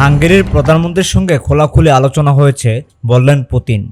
হাঙ্গেরির প্রধানমন্ত্রীর সঙ্গে খোলাখুলি আলোচনা হয়েছে, বললেন পুতিন।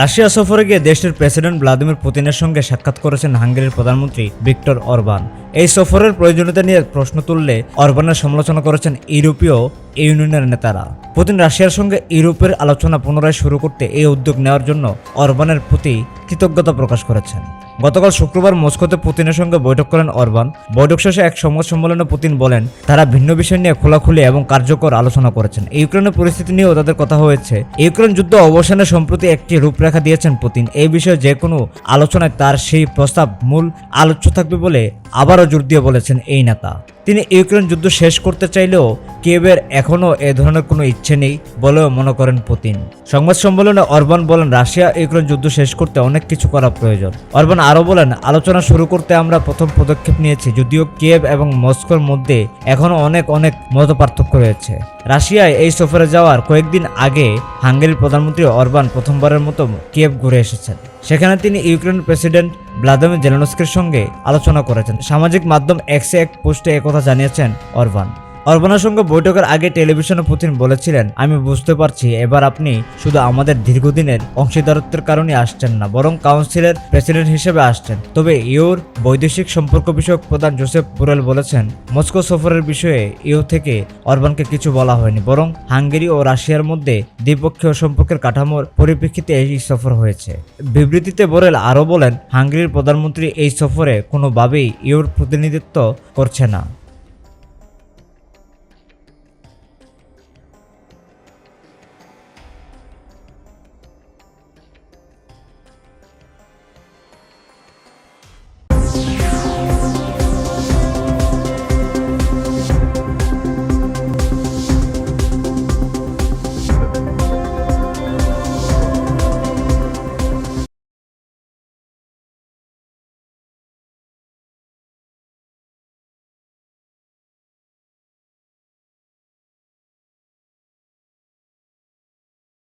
রাশিয়া সফরে গিয়ে দেশটির প্রেসিডেন্ট ভ্লাদিমির পুতিনের সঙ্গে সাক্ষাৎ করেছেন হাঙ্গেরির প্রধানমন্ত্রী ভিক্টর অরবান। এই সফরের প্রয়োজনীয়তা নিয়ে প্রশ্ন তুললে অরবানের সমালোচনা করেছেন ইউরোপীয় ইউনিয়নের নেতারা। পুতিন রাশিয়ার সঙ্গে ইউরোপের আলোচনা পুনরায় শুরু করতে এই উদ্যোগ নেওয়ার জন্য অরবানের প্রতি কৃতজ্ঞতা প্রকাশ করেছেন। গতকাল শুক্রবার মস্কোতে পুতিনের সঙ্গে বৈঠক করেন অরবান। বৈঠক শেষে এক সংবাদ সম্মেলনে পুতিন বলেন, তারা ভিন্ন বিষয় নিয়ে খোলাখুলি এবং কার্যকর আলোচনা করেছেন। ইউক্রেনের পরিস্থিতি নিয়েও তাদের কথা হয়েছে। ইউক্রেন যুদ্ধ অবসানে সম্প্রতি একটি রূপরেখা দিয়েছেন পুতিন। এই বিষয়ে যে কোনো আলোচনায় তার সেই প্রস্তাব মূল আলোচ্য থাকবে বলে আবারও জোর দিয়ে বলেছেন এই নেতা। তিনি ইউক্রেন যুদ্ধ শেষ করতে চাইলেও কিয়েভের এখনও এ ধরনের কোনো ইচ্ছে নেই বলেও মনে করেন পুতিন। সংবাদ সম্মেলনে অরবান বলেন, রাশিয়া ইউক্রেন যুদ্ধ শেষ করতে অনেক কিছু করা প্রয়োজন। অরবান আরও বলেন, আলোচনা শুরু করতে আমরা প্রথম পদক্ষেপ নিয়েছি, যদিও কিয়েভ এবং মস্কোর মধ্যে এখনও অনেক অনেক মত পার্থক্য রয়েছে। রাশিয়ায় এই সফরে যাওয়ার কয়েকদিন আগে হাঙ্গেরির প্রধানমন্ত্রী অরবান প্রথমবারের মতো কিয়েভ ঘুরে এসেছেন। সেখানে তিনি ইউক্রেন প্রেসিডেন্ট ভ্লাদিমির জেলানস্কের সঙ্গে আলোচনা করেছেন। সামাজিক মাধ্যম এক্সে এক পোস্টে একথা জানিয়েছেন অরবান অরবানের সঙ্গে বৈঠকের আগে টেলিভিশনে পুতিন বলেছিলেন, আমি বুঝতে পারছি, এবার আপনি শুধু আমাদের দীর্ঘদিনের অংশীদারত্বের কারণে আসছেন না, বরং কাউন্সিলের প্রেসিডেন্ট হিসেবে আসছেন। তবে ইউর বৈদেশিক সম্পর্ক বিষয়ক প্রধান জোসেফ বুরেল বলেছেন, মস্কো সফরের বিষয়ে ইউ থেকে অরবানকে কিছু বলা হয়নি, বরং হাঙ্গেরি ও রাশিয়ার মধ্যে দ্বিপক্ষীয় সম্পর্কের কাঠামোর পরিপ্রেক্ষিতে এই সফর হয়েছে। বিবৃতিতে বোরেল আরও বলেন, হাঙ্গেরির প্রধানমন্ত্রী এই সফরে কোনোভাবেই ইউর প্রতিনিধিত্ব করছে না।